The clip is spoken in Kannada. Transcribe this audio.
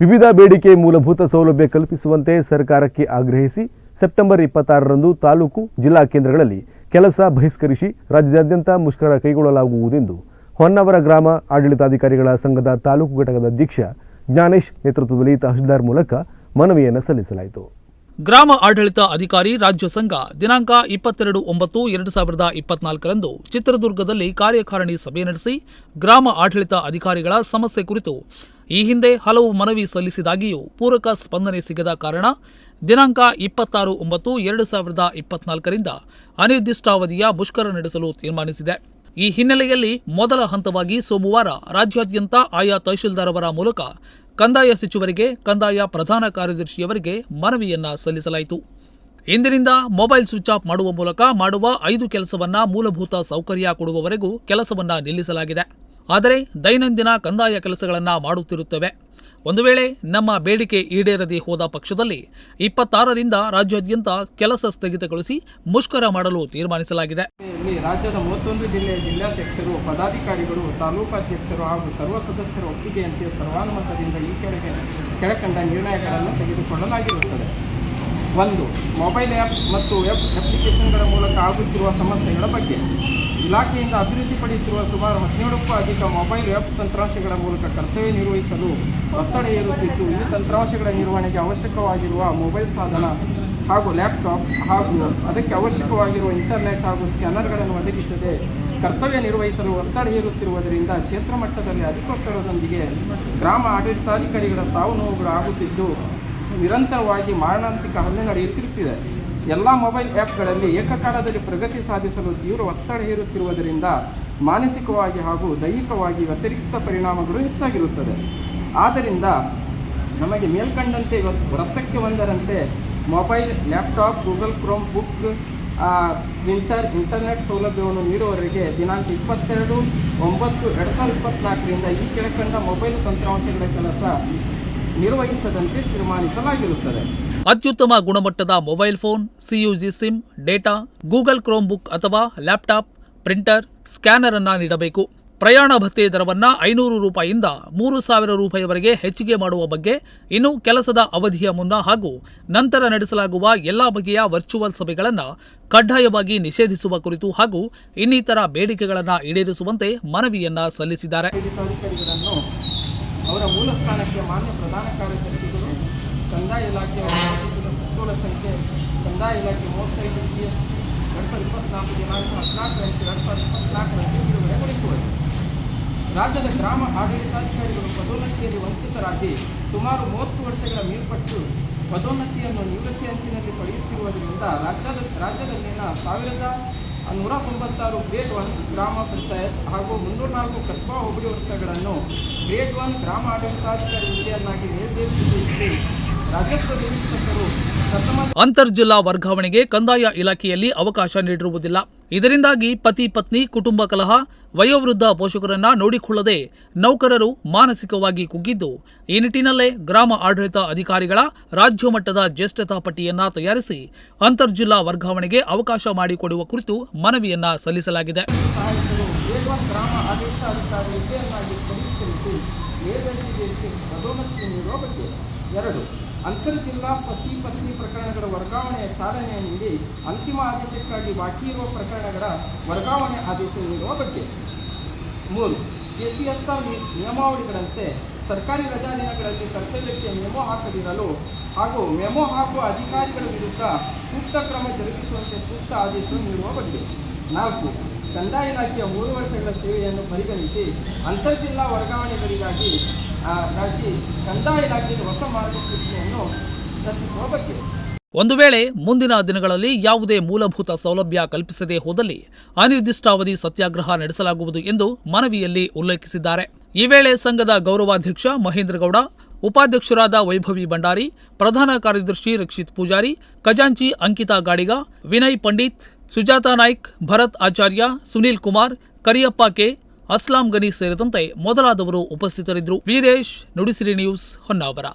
ವಿವಿಧ ಬೇಡಿಕೆ ಮೂಲಭೂತ ಸೌಲಭ್ಯ ಕಲ್ಪಿಸುವಂತೆ ಸರ್ಕಾರಕ್ಕೆ ಆಗ್ರಹಿಸಿ ಸೆಪ್ಟೆಂಬರ್ ಇಪ್ಪತ್ತಾರರಂದು ತಾಲೂಕು ಜಿಲ್ಲಾ ಕೇಂದ್ರಗಳಲ್ಲಿ ಕೆಲಸ ಬಹಿಷ್ಕರಿಸಿ ರಾಜ್ಯಾದ್ಯಂತ ಮುಷ್ಕರ ಕೈಗೊಳ್ಳಲಾಗುವುದೆಂದು ಹೊನ್ನಾವರ ಗ್ರಾಮ ಆಡಳಿತಾಧಿಕಾರಿಗಳ ಸಂಘದ ತಾಲೂಕು ಘಟಕದ ಅಧ್ಯಕ್ಷ ಜ್ಞಾನೇಶ್ ನೇತೃತ್ವದಲ್ಲಿ ತಹಶೀಲ್ದಾರ್ ಮೂಲಕ ಮನವಿಯನ್ನು ಸಲ್ಲಿಸಲಾಯಿತು. ಗ್ರಾಮ ಆಡಳಿತ ಅಧಿಕಾರಿ ರಾಜ್ಯ ಸಂಘ ದಿನಾಂಕ ಇಪ್ಪತ್ತೆರಡು ಒಂಬತ್ತು ಎರಡು ಸಾವಿರದ ಇಪ್ಪತ್ನಾಲ್ಕರಂದು ಚಿತ್ರದುರ್ಗದಲ್ಲಿ ಕಾರ್ಯಕಾರಿಣಿ ಸಭೆ ನಡೆಸಿ ಗ್ರಾಮ ಆಡಳಿತ ಅಧಿಕಾರಿಗಳ ಸಮಸ್ಯೆ ಕುರಿತು ಈ ಹಿಂದೆ ಹಲವು ಮನವಿ ಸಲ್ಲಿಸಿದಾಗಿಯೂ ಪೂರಕ ಸ್ಪಂದನೆ ಸಿಗದ ಕಾರಣ ದಿನಾಂಕ ಇಪ್ಪತ್ತಾರು ಒಂಬತ್ತು ಎರಡು ಸಾವಿರದ ಇಪ್ಪತ್ನಾಲ್ಕರಿಂದ ಅನಿರ್ದಿಷ್ಟಾವಧಿಯ ಮುಷ್ಕರ ನಡೆಸಲು ತೀರ್ಮಾನಿಸಿದೆ. ಈ ಹಿನ್ನೆಲೆಯಲ್ಲಿ ಮೊದಲ ಹಂತವಾಗಿ ಸೋಮವಾರ ರಾಜ್ಯಾದ್ಯಂತ ಆಯಾ ತಹಶೀಲ್ದಾರ್ ಅವರ ಮೂಲಕ ಕಂದಾಯ ಸಚಿವರಿಗೆ, ಕಂದಾಯ ಪ್ರಧಾನ ಕಾರ್ಯದರ್ಶಿಯವರಿಗೆ ಮನವಿಯನ್ನ ಸಲ್ಲಿಸಲಾಯಿತು. ಇಂದಿನಿಂದ ಮೊಬೈಲ್ ಸ್ವಿಚ್ ಆಫ್ ಮಾಡುವ ಮೂಲಕ ಮಾಡುವ ಐದು ಕೆಲಸವನ್ನ ಮೂಲಭೂತ ಸೌಕರ್ಯ ಕೊಡುವವರೆಗೂ ಕೆಲಸವನ್ನ ನಿಲ್ಲಿಸಲಾಗಿದೆ. ಆದರೆ ದೈನಂದಿನ ಕಂದಾಯ ಕೆಲಸಗಳನ್ನು ಮಾಡುತ್ತಿರುತ್ತೇವೆ. ಒಂದು ವೇಳೆ ನಮ್ಮ ಬೇಡಿಕೆ ಈಡೇರದೇ ಹೋದ ಪಕ್ಷದಲ್ಲಿ ಇಪ್ಪತ್ತಾರರಿಂದ ರಾಜ್ಯಾದ್ಯಂತ ಕೆಲಸ ಸ್ಥಗಿತಗೊಳಿಸಿ ಮುಷ್ಕರ ಮಾಡಲು ತೀರ್ಮಾನಿಸಲಾಗಿದೆ. ಇಲ್ಲಿ ರಾಜ್ಯದ ಮೂವತ್ತೊಂದು ಜಿಲ್ಲೆಯ ಜಿಲ್ಲಾಧ್ಯಕ್ಷರು, ಪದಾಧಿಕಾರಿಗಳು, ತಾಲೂಕಾಧ್ಯಕ್ಷರು ಹಾಗೂ ಸರ್ವ ಸದಸ್ಯರ ಒಪ್ಪಿಗೆಯಂತೆ ಸರ್ವಾನುಮತದಿಂದ ಈ ಕೆಳಗೆ ಕೆಳಕಂಡ ನಿರ್ಣಯಗಳನ್ನು ತೆಗೆದುಕೊಳ್ಳಲಾಗಿರುತ್ತದೆ. ಒಂದು ಮೊಬೈಲ್ ಆ್ಯಪ್ ಮತ್ತು ವೆಬ್ ಅಪ್ಲಿಕೇಶನ್ಗಳ ಮೂಲಕ ಆಗುತ್ತಿರುವ ಸಮಸ್ಯೆಗಳ ಬಗ್ಗೆ. ಇಲಾಖೆಯಿಂದ ಅಭಿವೃದ್ಧಿಪಡಿಸಿರುವ ಸುಮಾರು ಹದಿನೇಳಕ್ಕೂ ಅಧಿಕ ಮೊಬೈಲ್ ವೆಬ್ ತಂತ್ರಾಂಶಗಳ ಮೂಲಕ ಕರ್ತವ್ಯ ನಿರ್ವಹಿಸಲು ಒತ್ತಡ ಏರುತ್ತಿದ್ದು ಈ ತಂತ್ರಾಂಶಗಳ ನಿರ್ವಹಣೆಗೆ ಅವಶ್ಯಕವಾಗಿರುವ ಮೊಬೈಲ್ ಸಾಧನ ಹಾಗೂ ಲ್ಯಾಪ್ಟಾಪ್ ಹಾಗೂ ಅದಕ್ಕೆ ಅವಶ್ಯಕವಾಗಿರುವ ಇಂಟರ್ನೆಟ್ ಹಾಗೂ ಸ್ಕ್ಯಾನರ್ಗಳನ್ನು ಒದಗಿಸದೆ ಕರ್ತವ್ಯ ನಿರ್ವಹಿಸಲು ಒತ್ತಡ ಹೇರುತ್ತಿರುವುದರಿಂದ ಕ್ಷೇತ್ರ ಮಟ್ಟದಲ್ಲಿ ಅಧಿಕೋತ್ತರದೊಂದಿಗೆ ಗ್ರಾಮ ಆಡಳಿತಾಧಿಕಾರಿಗಳ ಸಾವು ನೋವುಗಳು ಆಗುತ್ತಿದ್ದು ನಿರಂತರವಾಗಿ ಮಾರಣಾಂತಿಕ ಹಲ್ಲೆ ನಡೆಯುತ್ತಿರುತ್ತಿದೆ. ಎಲ್ಲ ಮೊಬೈಲ್ ಆ್ಯಪ್ಗಳಲ್ಲಿ ಏಕಕಾಲದಲ್ಲಿ ಪ್ರಗತಿ ಸಾಧಿಸಲು ತೀವ್ರ ಒತ್ತಡ ಹೇರುತ್ತಿರುವುದರಿಂದ ಮಾನಸಿಕವಾಗಿ ಹಾಗೂ ದೈಹಿಕವಾಗಿ ವ್ಯತಿರಿಕ್ತ ಪರಿಣಾಮಗಳು ಹೆಚ್ಚಾಗಿರುತ್ತದೆ ಆದ್ದರಿಂದ ನಮಗೆ ಮೇಲ್ಕಂಡಂತೆ ವೃತ್ತಕ್ಕೆ ಒಂದರಂತೆ mobile, laptop, Google Chromebook inter, internet ಸೌಲಭ್ಯವನ್ನು ನೀಡುವವರೆಗೆ ದಿನಾಂಕ ಇಪ್ಪತ್ತೆರಡು, ಒಂಬತ್ತು, ಎರಡು ಸಾವಿರದ ಇಪ್ಪತ್ತ್ನಾಲ್ಕರಿಂದ ಈ ಕೆಳಕಂಡ ಮೊಬೈಲ್ ತಂತ್ರಾಂಶಗಳ ಕೆಲಸ ನಿರ್ವಹಿಸದಂತೆ ತೀರ್ಮಾನಿಸಲಾಗಿರುತ್ತದೆ. ಅತ್ಯುತ್ತಮ ಗುಣಮಟ್ಟದ mobile phone CUG sim data Google Chromebook ಅಥವಾ ಲ್ಯಾಪ್ಟಾಪ್ ಪ್ರಿಂಟರ್ ಸ್ಕ್ಯಾನರ್ ಅನ್ನ ನೀಡಬೇಕು. ಪ್ರಯಾಣ ಭತ್ಯೆ ದರವನ್ನು ಐನೂರು ರೂಪಾಯಿಯಿಂದ ಮೂರು ಸಾವಿರ ರೂಪಾಯಿವರೆಗೆ ಹೆಚ್ಚಿಗೆ ಮಾಡುವ ಬಗ್ಗೆ ಇನ್ನು ಕೆಲಸದ ಅವಧಿಯ ಮುನ್ನ ಹಾಗೂ ನಂತರ ನಡೆಸಲಾಗುವ ಎಲ್ಲ ಬಗೆಯ ವರ್ಚುವಲ್ ಸಭೆಗಳನ್ನು ಕಡ್ಡಾಯವಾಗಿ ನಿಷೇಧಿಸುವ ಕುರಿತು ಹಾಗೂ ಇನ್ನಿತರ ಬೇಡಿಕೆಗಳನ್ನು ಈಡೇರಿಸುವಂತೆ ಮನವಿಯನ್ನ ಸಲ್ಲಿಸಿದ್ದಾರೆ. ಅವರ ಮೂಲ ಸ್ಥಾನಕ್ಕೆ ಮಾನ್ಯ ಪ್ರಧಾನ ಕಾರ್ಯದರ್ಶಿಗಳು, ಕಂದಾಯ ಇಲಾಖೆ ಸುತ್ತೋಲ ಸಂಖ್ಯೆ ಕಂದಾಯ ಇಲಾಖೆ ಮೂವತ್ತೈದು ಜಿ ಎಸ್ ಎರಡು ಸಾವಿರದ ಇಪ್ಪತ್ನಾಲ್ಕು ದಿನಾಂಕ ಹದಿನಾಲ್ಕು ಎಂಟು ಎರಡು ಸಾವಿರದ ಇಪ್ಪತ್ನಾಲ್ಕರಂದು ಬಿಡುಗಡೆಗೊಳಿಸುವುದು ರಾಜ್ಯದ ಗ್ರಾಮ ಆಡಳಿತಾಧಿಕಾರಿಗಳು ಪದೋನ್ನತಿಯಲ್ಲಿ ವಂಚಿತರಾಗಿ ಸುಮಾರು ಮೂವತ್ತು ವರ್ಷಗಳ ಮೇಲ್ಪಟ್ಟು ಪದೋನ್ನತಿಯನ್ನು ನಿವೃತ್ತಿ ಅಂಚಿನಲ್ಲಿ ಪಡೆಯುತ್ತಿರುವುದರಿಂದ ರಾಜ್ಯದ ರಾಜ್ಯದಲ್ಲಿನ ಸಾವಿರದ ನೂರ ತೊಂಬತ್ತಾರು ಗ್ರೇಡ್ ಒನ್ ಗ್ರಾಮ ಪಂಚಾಯತ್ ಹಾಗೂ ಮುನ್ನೂರ ನಾಲ್ಕು ಕಸ್ಬಾ ಹೋಬಳಿ ವೃತ್ತಗಳನ್ನು ಗ್ರೇಡ್ ಒನ್ ಗ್ರಾಮ ಆಡಳಿತಾಧಿಕಾರಿ ಹುದ್ದೆಯನ್ನಾಗಿ ನಿರ್ದೇಶಿಸಿ ರಾಜಸ್ವ ನಿರೀಕ್ಷಕರು ಅಂತರ್ಜಿಲ್ಲಾ ವರ್ಗಾವಣೆಗೆ ಕಂದಾಯ ಇಲಾಖೆಯಲ್ಲಿ ಅವಕಾಶ ನೀಡಿರುವುದಿಲ್ಲ. ಇದರಿಂದಾಗಿ ಪತಿ ಪತ್ನಿ ಕುಟುಂಬ ಕಲಹ, ವಯೋವೃದ್ಧ ಪೋಷಕರನ್ನ ನೋಡಿಕೊಳ್ಳದೆ ನೌಕರರು ಮಾನಸಿಕವಾಗಿ ಕುಗ್ಗಿದ್ದು, ಈ ನಿಟ್ಟಿನಲ್ಲೇ ಗ್ರಾಮ ಆಡಳಿತ ಅಧಿಕಾರಿಗಳ, ರಾಜ್ಯ ಮಟ್ಟದ ಜ್ಯೇಷ್ಠತಾ ಪಟ್ಟಿಯನ್ನ ತಯಾರಿಸಿ ಅಂತರ್ಜಿಲ್ಲಾ ವರ್ಗಾವಣೆಗೆ ಅವಕಾಶ ಮಾಡಿಕೊಡುವ ಕುರಿತು ಮನವಿಯನ್ನ ಸಲ್ಲಿಸಲಾಗಿದೆ. ಸಹಾಯಕರು ಗ್ರೇಡ್ ಜಿಲ್ಲಾ ಪತಿ ಪತ್ನಿ ಪ್ರಕರಣಗಳ ವರ್ಗಾವಣೆಯ ಚಾಲನೆ ನೀಡಿ ಅಂತಿಮ ಆದೇಶಕ್ಕಾಗಿ ಬಾಕಿ ಇರುವ ಪ್ರಕರಣಗಳ ವರ್ಗಾವಣೆ ಆದೇಶ ನೀಡುವ ಬಗ್ಗೆ. ಮೂರು ಕೆ ಸಿ ಎಸ್ ಆರ್ ನಿಯಮಾವಳಿಗಳಂತೆ ಸರ್ಕಾರಿ ರಜಾ ದಿನಗಳಲ್ಲಿ ಕರ್ತವ್ಯಕ್ಕೆ ಮೆಮೊ ಹಾಕದಿರಲು ಹಾಗೂ ಮೆಮೊ ಹಾಕುವ ಅಧಿಕಾರಿಗಳ ವಿರುದ್ಧ ಸೂಕ್ತ ಕ್ರಮ ಜರುಗಿಸುವಂತೆ ಸೂಕ್ತ ಆದೇಶ ನೀಡುವ ಬಗ್ಗೆ. ನಾಲ್ಕು ಕಂದಾಯ ಇಲಾಖೆಯ ಮೂರು ವರ್ಷಗಳ ಸೇವೆಯನ್ನು ಪರಿಗಣಿಸಿ ಅಂತರ್ ಜಿಲ್ಲಾ ವರ್ಗಾವಣೆಗಳಿಗಾಗಿ ಕಂದಾಯ ಇಲಾಖೆಯ ಹೊಸ ಮಾರ್ಗಸೂಚಿಯನ್ನು ರಚಿಸುವ ಒಂದು ವೇಳೆ ಮುಂದಿನ ದಿನಗಳಲ್ಲಿ ಯಾವುದೇ ಮೂಲಭೂತ ಸೌಲಭ್ಯ ಕಲ್ಪಿಸದೇ ಹೋದಲ್ಲಿ ಅನಿರ್ದಿಷ್ಟಾವಧಿ ಸತ್ಯಾಗ್ರಹ ನಡೆಸಲಾಗುವುದು ಎಂದು ಮನವಿಯಲ್ಲಿ ಉಲ್ಲೇಖಿಸಿದ್ದಾರೆ. ಈ ವೇಳೆ ಸಂಘದ ಗೌರವಾಧ್ಯಕ್ಷ ಮಹೇಂದ್ರಗೌಡ, ಉಪಾಧ್ಯಕ್ಷರಾದ ವೈಭವಿ ಭಂಡಾರಿ, ಪ್ರಧಾನ ಕಾರ್ಯದರ್ಶಿ ರಕ್ಷಿತ್ ಪೂಜಾರಿ, ಖಜಾಂಚಿ ಅಂಕಿತಾ ಗಾಡಿಗ, ವಿನಯ್ ಪಂಡಿತ್ ಸುಜಾತಾ ನಾಯ್ಕ್, ಭರತ್ ಆಚಾರ್ಯ, ಸುನೀಲ್ ಕುಮಾರ್, ಕರಿಯಪ್ಪ ಕೆ, ಅಸ್ಲಾಂ ಗನಿ ಸೇರಿದಂತೆ ಮೊದಲಾದವರು ಉಪಸ್ಥಿತರಿದ್ದರು. ವೀರೇಶ್, ನುಡಿಸಿರಿ ನ್ಯೂಸ್ ಹೊನ್ನಾವರ.